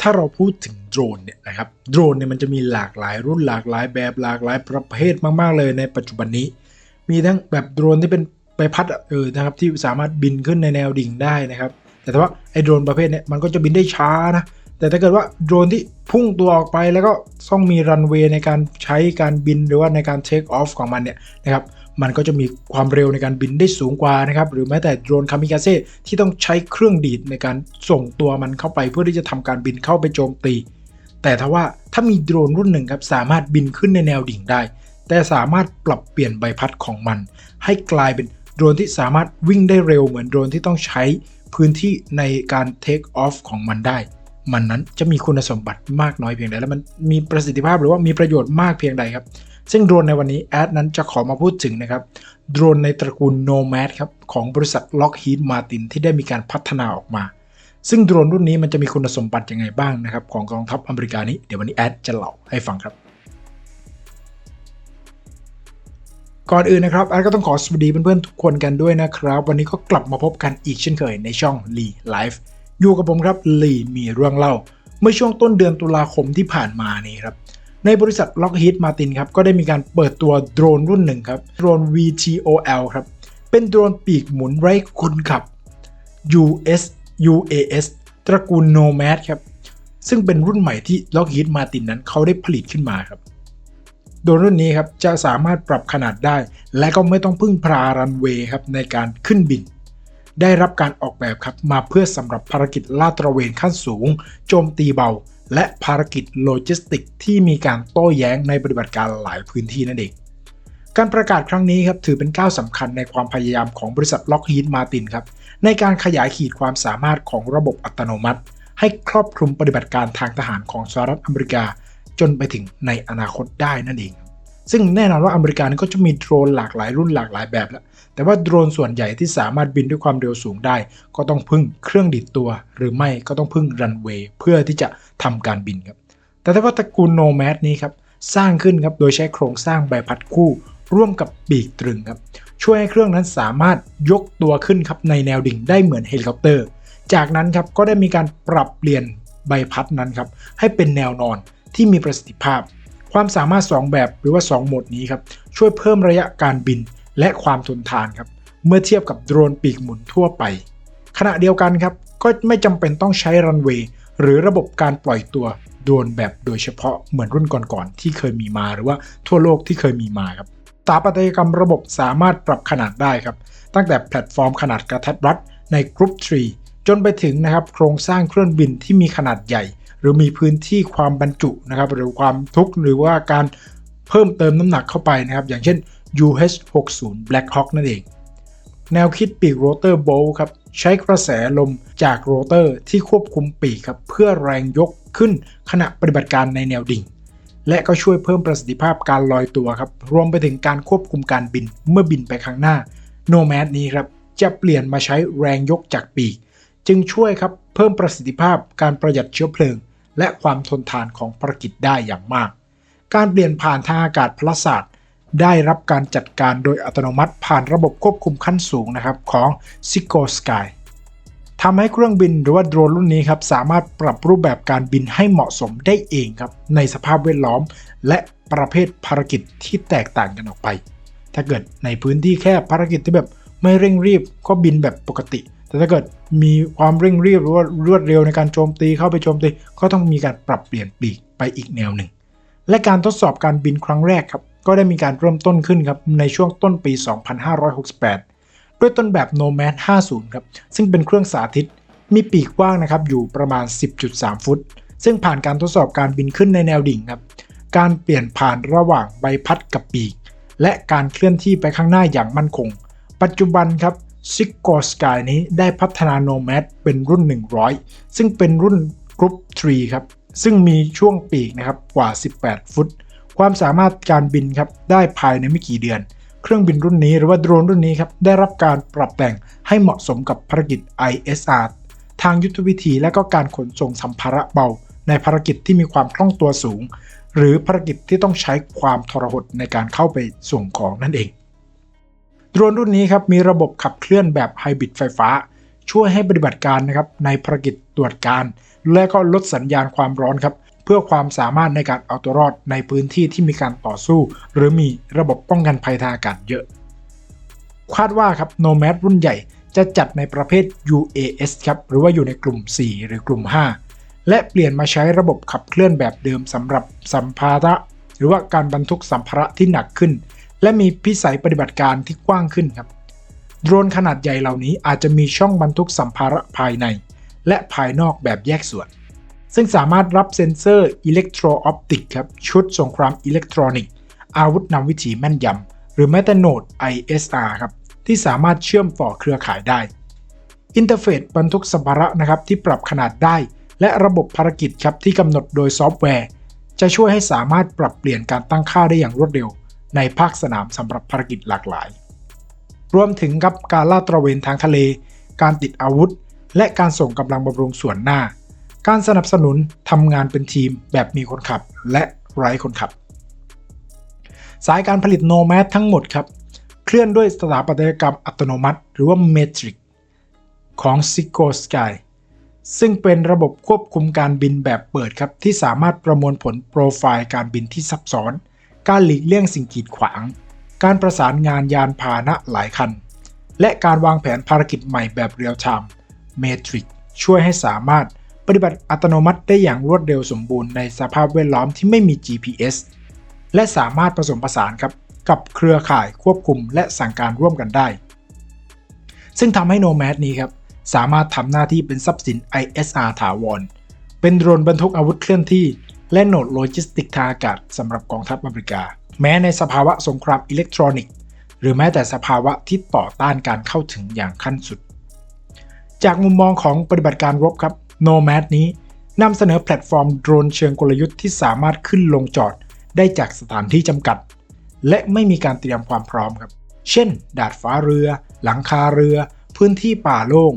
ถ้าเราพูดถึงโดรนเนี่ยนะครับโดรนเนี่ยมันจะมีหลากหลายรุ่นหลากหลายแบบหลากหลายประเภทมากๆเลยในปัจจุบันนี้ มีทั้งแบบโดรนที่เป็นใบพัดเออนะครับที่สามารถบินขึ้นในแนวดิ่งได้นะครับ แต่ถ้าว่าไอ้โดรนประเภทเนี้ยมันก็จะบินได้ช้านะแต่ถ้าเกิดว่าโดรนที่พุ่งตัวออกไปแล้วก็ต้องมีรันเวย์ในการใช้การบินหรือว่าในการเทคออฟของมันเนี่ยนะครับ มันก็จะมีความเร็วในการบินได้สูงกว่านะครับ หรือแม้แต่โดรนคามิกาเซ่ที่ต้องใช้เครื่องดีดในการส่งตัวมันเข้าไปเพื่อที่จะทำการบินเข้าไปโจมตี แต่ถ้าว่าถ้ามีโดรนรุ่นหนึ่งครับสามารถบินขึ้นในแนวดิ่งได้ แต่สามารถปรับเปลี่ยนใบพัดของมัน ให้กลายเป็นโดรนที่สามารถวิ่งได้เร็วเหมือนโดรนที่ต้องใช้พื้นที่ในการเทคออฟของมันได้ มันนั้นจะมีคุณสมบัติมากน้อยเพียงใด และมันมีประสิทธิภาพหรือว่ามีประโยชน์มากเพียงใดครับ ซึ่งโดรนในวันนี้แอดนั้นจะขอมาพูดถึงนะครับโดรนในตระกูล Nomad ครับของบริษัท Lockheed Martin ที่ได้มีการพัฒนาออกมา ซึ่งโดรนรุ่นนี้มันจะมีคุณสมบัติยังไงบ้างนะครับของกองทัพอเมริกานี้เดี๋ยววันนี้แอดจะเล่าให้ฟังครับก่อนอื่นนะครับแอดก็ต้องขอสวัสดีเพื่อนๆทุกคนกันด้วยนะครับ วันนี้ก็กลับมาพบกันอีกเช่นเคยในช่อง Lee Life อยู่กับผมครับ Lee มีเรื่องเล่า เมื่อช่วงต้นเดือนตุลาคมที่ผ่านมานี่ครับ ในบริษัท Lockheed Martin ครับก็ได้มีการเปิดตัวโดรนรุ่นหนึ่งครับโดรน VTOL ครับเป็นโดรนปีกหมุนไร้คนขับ US UAS ตระกูล Nomad ครับซึ่งเป็นรุ่นใหม่ที่ Lockheed Martin นั้นเขาได้ผลิตขึ้นมาครับ โดรนรุ่นนี้ครับจะสามารถปรับขนาดได้ และก็ไม่ต้องพึ่งพารันเวย์ครับในการขึ้นบิน ได้รับการออกแบบครับมาเพื่อสำหรับภารกิจลาดตระเวนขั้นสูง โจมตีเบา และภารกิจโลจิสติกที่มีการโต้แย้งในปฏิบัติการหลายพื้นที่นั่นเอง การประกาศครั้งนี้ครับถือเป็นก้าวสำคัญในความพยายามของบริษัทล็อกฮีดมาตินครับในการขยายขีดความสามารถของระบบอัตโนมัติ ให้ครอบคลุมปฏิบัติการทางทหารของสหรัฐอเมริกา จนไปถึงในอนาคตได้นั่นเอง ซึ่งแน่นอนว่าอเมริกาก็จะมีโดรนหลากหลายรุ่นหลากหลายแบบแล้ว แต่ว่าโดรนส่วนใหญ่ที่สามารถบินด้วยความเร็วสูงได้ ก็ต้องพึ่งเครื่องดีดตัว หรือไม่ก็ต้องพึ่งรันเวย์เพื่อที่จะทำการบินครับ แต่ถ้าว่าตระกูลโนแมดนี้ครับสร้างขึ้นครับโดยใช้โครงสร้างใบพัดคู่ ร่วมกับปีกตรึงครับช่วยให้เครื่องนั้นสามารถยกตัวขึ้นครับในแนวดิ่งได้เหมือนเฮลิคอปเตอร์ จากนั้นครับก็ได้มีการปรับเปลี่ยนใบพัดนั้นครับให้เป็นแนวนอนที่มีประสิทธิภาพ ความสามารถ 2 แบบหรือว่า 2 โหมดนี้ครับช่วยเพิ่มระยะการบินและความทนทานครับเมื่อเทียบกับโดรนปีกหมุนทั่วไป ขณะเดียวกันครับก็ไม่จำเป็นต้องใช้รันเวย์หรือระบบการปล่อยตัวโดรนแบบโดยเฉพาะเหมือนรุ่นก่อนๆที่เคยมีมาหรือว่าทั่วโลกที่เคยมีมาครับสถาปัตยกรรมระบบสามารถปรับขนาดได้ครับ ตั้งแต่แพลตฟอร์มขนาดกระทัดรัดในกรุ๊ปทรีจนไปถึงนะครับโครงสร้างเครื่องบินที่มีขนาดใหญ่ หรือมีพื้นที่ความบรรจุนะครับหรือความทุกหรือว่าการเพิ่มเติมน้ำหนักเข้าไปนะครับ อย่างเช่น UH-60 Black Hawk นั่นเอง แนวคิดปีกโรเตอร์โบลครับใช้กระแสลมจากโรเตอร์ที่ควบคุมปีกครับเพื่อแรงยกขึ้นขณะปฏิบัติการในแนวดิ่ง และก็ช่วยเพิ่มประสิทธิภาพการลอยตัวครับรวมไปถึงการควบคุมการบินเมื่อบินไปข้างหน้าโนแมดนี้ครับจะเปลี่ยนมาใช้แรงยกจากปีก จึงช่วยครับเพิ่มประสิทธิภาพการประหยัดเชื้อเพลิง และความทนทานของภารกิจได้อย่างมาก การเปลี่ยนผ่านทางอากาศพลศาสตร์ได้รับการจัดการโดยอัตโนมัติผ่านระบบควบคุมขั้นสูงนะครับของ s i g o Sky ทำให้เครื่องบินหรือว่าโดรนรุ่นนี้ครับสามารถปรับรูปแบบการบินให้เหมาะสมได้เองครับในสภาพแวดล้อม และประเภทภารกิจที่แตกต่างกันออกไป ถ้าเกิดในพื้นที่แคบภารกิจที่แบบไม่เร่งรีบก็บินแบบปกติ แต่ถ้าเกิดมีความเร่งรีบหรือว่ารวดเร็วในการโจมตีเข้าไปโจมตี ก็ต้องมีการปรับเปลี่ยนปีกไปอีกแนวหนึ่ง และการทดสอบการบินครั้งแรกครับ ก็ได้มีการเริ่มต้นขึ้นครับในช่วงต้นปี 2568 ด้วยต้นแบบ Nomad 50 ครับ ซึ่งเป็นเครื่องสาธิต มีปีกกว้างนะครับอยู่ประมาณ 10.3 ฟุต ซึ่งผ่านการทดสอบการบินขึ้นในแนวดิ่งครับ การเปลี่ยนผ่านระหว่างใบพัดกับปีก และการเคลื่อนที่ไปข้างหน้าอย่างมั่นคง ปัจจุบันครับ s i g o Sky นี้ได้พัฒนา Nomad เป็นรุ่น 100 ซึ่งเป็นรุ่นกรุ๊ป3ครับ ซึ่งมีช่วงปีกนะครับกว่า 18 ฟุต ความสามารถการบินครับได้ภายในไม่กี่เดือน เครื่องบินรุ่นนี้หรือว่าโดรนรุ่นนี้ครับได้รับการปรับแต่งให้เหมาะสมกับภารกิจ ISR ทางยุทธวิธีและก็การขนส่งสัมภาระเบา ในภารกิจที่มีความคล่องตัวสูง หรือภารกิจที่ต้องใช้ความทรหดในการเข้าไปส่งของนั่นเอง โดรนรุ่นนี้ครับมีระบบขับเคลื่อนแบบไฮบริดไฟฟ้า ช่วยให้ปฏิบัติการนะครับในภารกิจตรวจการ และก็ลดสัญญาณความร้อนครับเพื่อความสามารถในการเอาตัวรอดในพื้นที่ที่มีการต่อสู้ หรือมีระบบป้องกันภัยทางอากาศเยอะ คาดว่าครับ Nomad รุ่นใหญ่จะจัดในประเภท UAS ครับหรือว่าอยู่ในกลุ่ม 4 หรือกลุ่ม 5 และเปลี่ยนมาใช้ระบบขับเคลื่อนแบบเดิมสำหรับสัมภาระ หรือว่าการบรรทุกสัมภาระที่หนักขึ้น และมีพิสัยปฏิบัติการที่กว้างขึ้นครับ โดรนขนาดใหญ่เหล่านี้อาจจะมีช่องบรรทุกสัมภาระภายใน และภายนอกแบบแยกส่วน ซึ่งสามารถรับเซ็นเซอร์อิเล็กโทรออปติกครับชุดสงครามอิเล็กทรอนิกส์อาวุธนำวิถีแม่นยำหรือแม้แต่โหนด ISR ครับที่สามารถเชื่อมต่อเครือข่ายได้อินเทอร์เฟซบรรทุกสัมภาระนะครับที่ปรับขนาดได้ และระบบภารกิจครับที่กำหนดโดยซอฟต์แวร์ จะช่วยให้สามารถปรับเปลี่ยนการตั้งค่าได้อย่างรวดเร็ว ในภาคสนามสำหรับภารกิจหลากหลาย รวมถึงกับการลาดตระเวนทางทะเล การติดอาวุธ และการส่งกำลังบำรุงส่วนหน้า การสนับสนุนทำงานเป็นทีมแบบมีคนขับและไร้คนขับ สายการผลิตโนแม d ทั้งหมดครับ เคลื่อนด้วยสถาปัตยกรรมอัตโนมัติ หรือว่า Matrix ของ s i g o Sky ซึ่งเป็นระบบควบคุมการบินแบบเปิดครับ ที่สามารถประมวลผลโปรไฟล์การบินที่ซับซ้อน การหลีกเลี่ยงสิ่งกีดขวาง การประสานงานยานพาหนะหลายคัน และการวางแผนภารกิจใหม่แบบเรียลไทม์ Matrix ช่วยให้สามารถปฏิบัติอัตโนมัติได้อย่างรวดเร็วสมบูรณ์ในสภาพแวดล้อมที่ไม่มี GPS และสามารถผสมผสานครับกับเครือข่ายควบคุมและสั่งการร่วมกันได้ ซึ่งทำให้ Nomad นี้ครับสามารถทำหน้าที่เป็นทรัพย์สิน ISR ถาวร เป็นโดรนบรรทุกอาวุธเคลื่อนที่ และโหนดโลจิสติกทางอากาศสำหรับกองทัพอเมริกา แม้ในสภาวะสงครามอิเล็กทรอนิกส์ หรือแม้แต่สภาวะที่ต่อต้านการเข้าถึงอย่างขั้นสุด จากมุมมองของปฏิบัติการรบครับ Nomad นี้นำเสนอแพลตฟอร์มโดรนเชิงกลยุทธ์ที่สามารถขึ้นลงจอดได้จากสถานที่จำกัด และไม่มีการเตรียมความพร้อมครับ เช่น ดาดฟ้าเรือ หลังคาเรือ พื้นที่ป่าโล่ง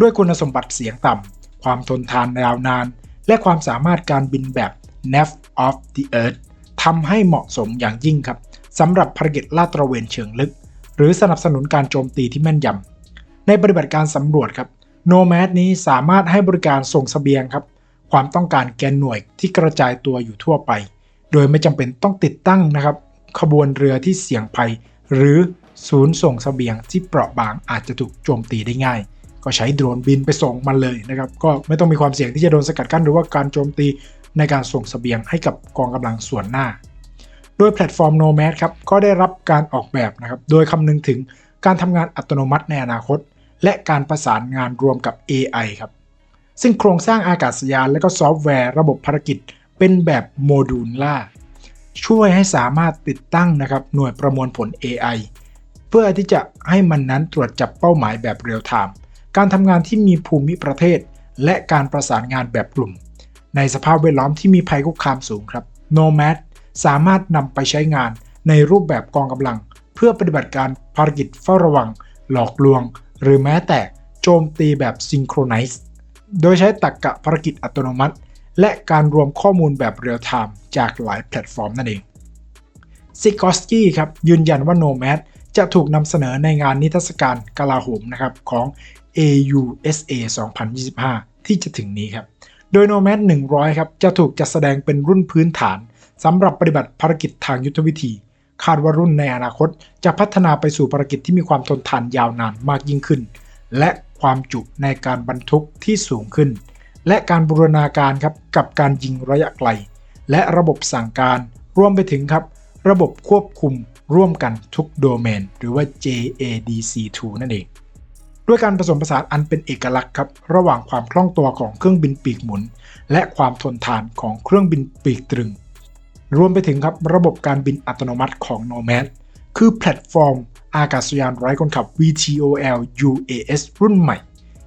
ด้วยคุณสมบัติเสียงต่ำความทนทานยาวนาน และความสามารถการบินแบบ nav of the earth ทำให้เหมาะสมอย่างยิ่งครับสำหรับภารกิจลาดตระเวนเชิงลึก หรือสนับสนุนการโจมตีที่แม่นยำในปฏิบัติการสำรวจครับ Nomad นี้สามารถให้บริการส่งสเสบียงครับ ความต้องการแกนหน่วยที่กระจายตัวอยู่ทั่วไป โดยไม่จำเป็นต้องติดตั้งนะครับขบวนเรือที่เสี่ยงภัย หรือศูนย์ส่งสเสบียงที่เปราะบางอาจจะถูกโจมตีได้ง่าย ก็ใช้โดรนบินไปส่งมันเลยนะครับ ก็ไม่ต้องมีความเสี่ยงที่จะโดนสกัดกั้นหรือว่าการโจมตี ในการส่งสเสบียงให้กับกองกำลังส่วนหน้า โดยแพลตฟอร์ม Nomad ครับก็ได้รับการออกแบบนะครับโดยคำนึงถึงการทำงานอัตโนมัติในอนาคต และการประสานงานรวมกับ AI ครับซึ่งโครงสร้างอากาศยานและก็ซอฟต์แวร์ระบบภารกิจเป็นแบบโมดูลล่าช่วยให้สามารถติดตั้งนะครับหน่วยประมวลผล AI เพื่อที่จะให้มันนั้นตรวจจับเป้าหมายแบบเรียลไทม์การทำงานที่มีภูมิประเทศ และการประสานงานแบบกลุ่ม ในสภาพแวดล้อมที่มีภัยคุกคามสูงครับ Nomad สามารถนำไปใช้งานในรูปแบบกองกำลัง เพื่อปฏิบัติการภารกิจเฝ้าระวัง หลอกลวง หรือแม้แต่โจมตีแบบซิงโครไนซ์โดยใช้ตรกกะภารกิจอัตโนมัติ และการรวมข้อมูลแบบเรียลไทม์จากหลายแพลตฟอร์มนั่นเองซิกอสกี้ครับยืนยันว่า Nomad จะถูกนำเสนอในงานนิทรรศการกลาโหมนะครับของ AUSA 2025 ที่จะถึงนี้ครับ โดย Nomad 100 ครับ จะถูกจัดแสดงเป็นรุ่นพื้นฐานสำหรับปฏิบัติภารกิจทางยุทธวิธี คาดว่ารุ่นในอนาคต จะพัฒนาไปสู่ภารกิจที่มีความทนทานยาวนานมากยิ่งขึ้น และความจุในการบรรทุกที่สูงขึ้น และการบูรณาการครับกับการยิงระยะไกล และระบบสั่งการรวมไปถึงครับ ระบบควบคุมร่วมกันทุกโดเมน หรือว่า JADC2 นั่นเอง ด้วยการผสมผสานอันเป็นเอกลักษณ์ครับระหว่างความคล่องตัวของเครื่องบินปีกหมุน และความทนทานของเครื่องบินปีกตรึง รวมไปถึงครับระบบการบินอัตโนมัติของ Nomad คือแพลตฟอร์ม อากาศยานไร้คนขับ VTOL UAS รุ่นใหม่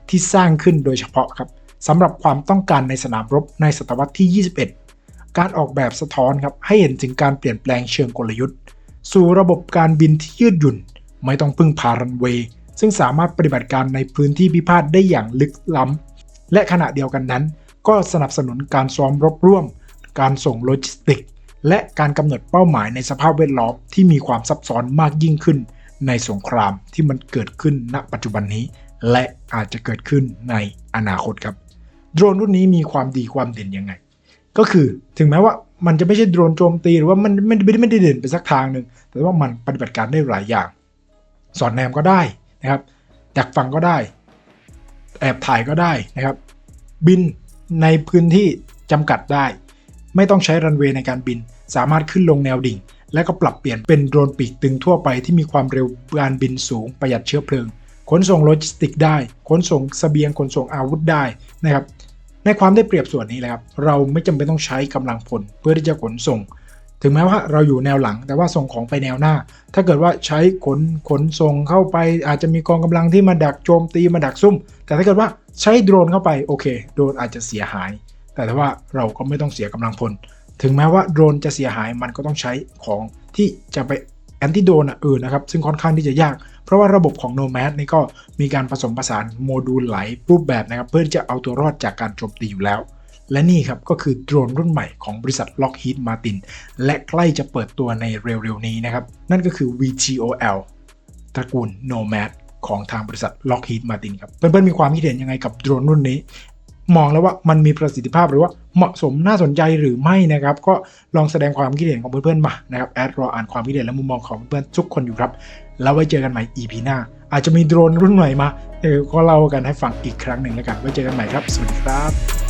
ที่สร้างขึ้นโดยเฉพาะครับสำหรับความต้องการในสนามรบในศตวรรษที่ 21 การออกแบบสะท้อนครับให้เห็นถึงการเปลี่ยนแปลงเชิงกลยุทธ์ สู่ระบบการบินที่ยืดหยุ่น ไม่ต้องพึ่งพารันเวย์ ซึ่งสามารถปฏิบัติการในพื้นที่พิพาทได้อย่างลึกล้ำ และขณะเดียวกันนั้น ก็สนับสนุนการซ้อมรบร่วม การส่งโลจิสติก และการกำหนดเป้าหมายในสภาพแวดล้อมที่มีความซับซ้อนมากยิ่งขึ้น ในสงครามที่มันเกิดขึ้นณปัจจุบันนี้ และอาจจะเกิดขึ้นในอนาคตครับ โดรนรุ่นนี้มีความดีความเด่นยังไง ก็คือถึงแม้ว่ามันจะไม่ใช่โดรนโจมตีหรือว่ามันไม่ได้ไม่ได้เด่นไปสักทางหนึ่งแต่ว่ามันปฏิบัติการได้หลายอย่าง สอดแนมก็ได้ นะครับดักฟังก็ได้ แอบถ่ายก็ได้นะครับ บินในพื้นที่จำกัดได้ ไม่ต้องใช้รันเวย์ในการบิน สามารถขึ้นลงแนวดิ่ง และก็ปรับเปลี่ยนเป็นโดรนปีกตึงทั่วไปที่มีความเร็วการบินสูงประหยัดเชื้อเพลิง ขนส่งโลจิสติกได้ ขนส่งสเสบียงขนส่งอาวุธได้นะครับในความได้เปรียบส่วนนี้แหละครับ เราไม่จำเป็นต้องใช้กำลังพลเพื่อที่จะขนส่ง ถึงแม้ว่าเราอยู่แนวหลังแต่ว่าส่งของไปแนวหน้า ถ้าเกิดว่าใช้ขนขนส่งเข้าไป อาจจะมีกองกำลังที่มาดักโจมตีมาดักซุ่ม แต่ถ้าเกิดว่าใช้โดรนเข้าไปโอเค โดรนอาจจะเสียหาย แต่ถ้าว่าเราก็ไม่ต้องเสียกำลังพล ถึงแม้ว่าโดรนจะเสียหายมันก็ต้องใช้ของที่จะไปแอนติโดนอื่นนะครับ ซึ่งค่อนข้างที่จะยาก เพราะว่าระบบของ Nomad นี่ก็มีการผสมผสานโมดูลหลายรูปแบบนะครับ เพื่อที่จะเอาตัวรอดจากการโจมตีอยู่แล้ว และนี่ครับก็คือโดรนรุ่นใหม่ของบริษัท Lockheed Martin และใกล้จะเปิดตัวในเร็วๆนี้นะครับ นั่นก็คือ VTOL ตระกูล Nomad ของทางบริษัท Lockheed Martin ครับ เพื่อนๆมีความคิดเห็นยังไงกับโดรนรุ่นนี้ มองแล้วว่ามันมีประสิทธิภาพหรือว่าเหมาะสมน่าสนใจหรือไม่นะครับ ก็ลองแสดงความคิดเห็นของเพื่อนๆมานะครับแอดรออ่านความคิดเห็นและมุมมองของเพื่อนๆทุกคนอยู่ครับ แล้วไว้เจอกันใหม่ EP หน้า อาจจะมีโดรนรุ่นใหม่มาเออก็เล่ากันให้ฟังอีกครั้งหนึ่งแล้วกันไว้เจอกันใหม่ครับสวัสดีครับ